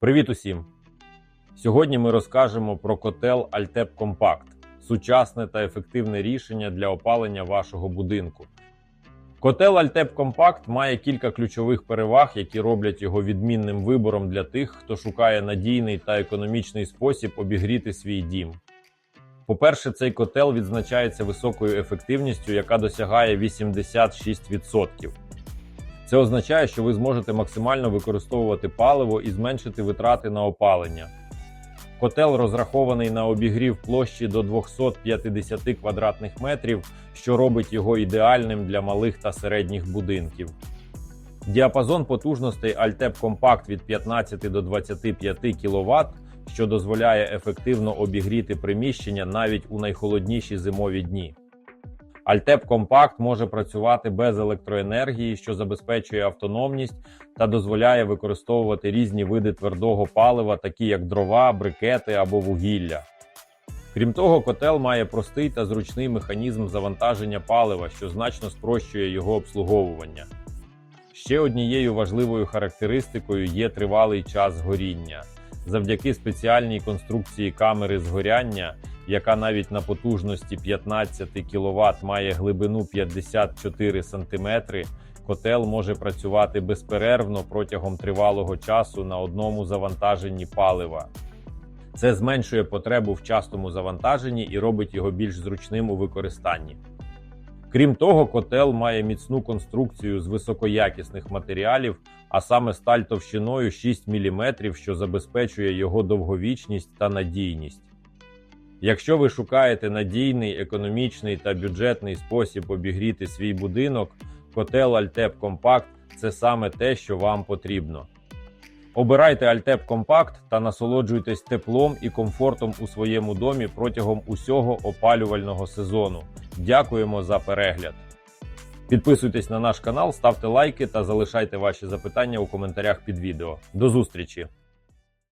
Привіт усім! Сьогодні ми розкажемо про котел Altep Compact – сучасне та ефективне рішення для опалення вашого будинку. Котел Altep Compact має кілька ключових переваг, які роблять його відмінним вибором для тих, хто шукає надійний та економічний спосіб обігріти свій дім. По-перше, цей котел відзначається високою ефективністю, яка досягає 86%. Це означає, що ви зможете максимально використовувати паливо і зменшити витрати на опалення. Котел розрахований на обігрів площі до 250 квадратних метрів, що робить його ідеальним для малих та середніх будинків. Діапазон потужностей Altep Compact від 15 до 25 кВт, що дозволяє ефективно обігріти приміщення навіть у найхолодніші зимові дні. Altep Compact може працювати без електроенергії, що забезпечує автономність та дозволяє використовувати різні види твердого палива, такі як дрова, брикети або вугілля. Крім того, котел має простий та зручний механізм завантаження палива, що значно спрощує його обслуговування. Ще однією важливою характеристикою є тривалий час горіння. Завдяки спеціальній конструкції камери згоряння, яка навіть на потужності 15 кВт має глибину 54 см, котел може працювати безперервно протягом тривалого часу на одному завантаженні палива. Це зменшує потребу в частому завантаженні і робить його більш зручним у використанні. Крім того, котел має міцну конструкцію з високоякісних матеріалів, а саме сталь товщиною 6 мм, що забезпечує його довговічність та надійність. Якщо ви шукаєте надійний, економічний та бюджетний спосіб обігріти свій будинок, котел Altep Compact – це саме те, що вам потрібно. Обирайте Altep Compact та насолоджуйтесь теплом і комфортом у своєму домі протягом усього опалювального сезону. Дякуємо за перегляд. Підписуйтесь на наш канал, ставте лайки та залишайте ваші запитання у коментарях під відео. До зустрічі!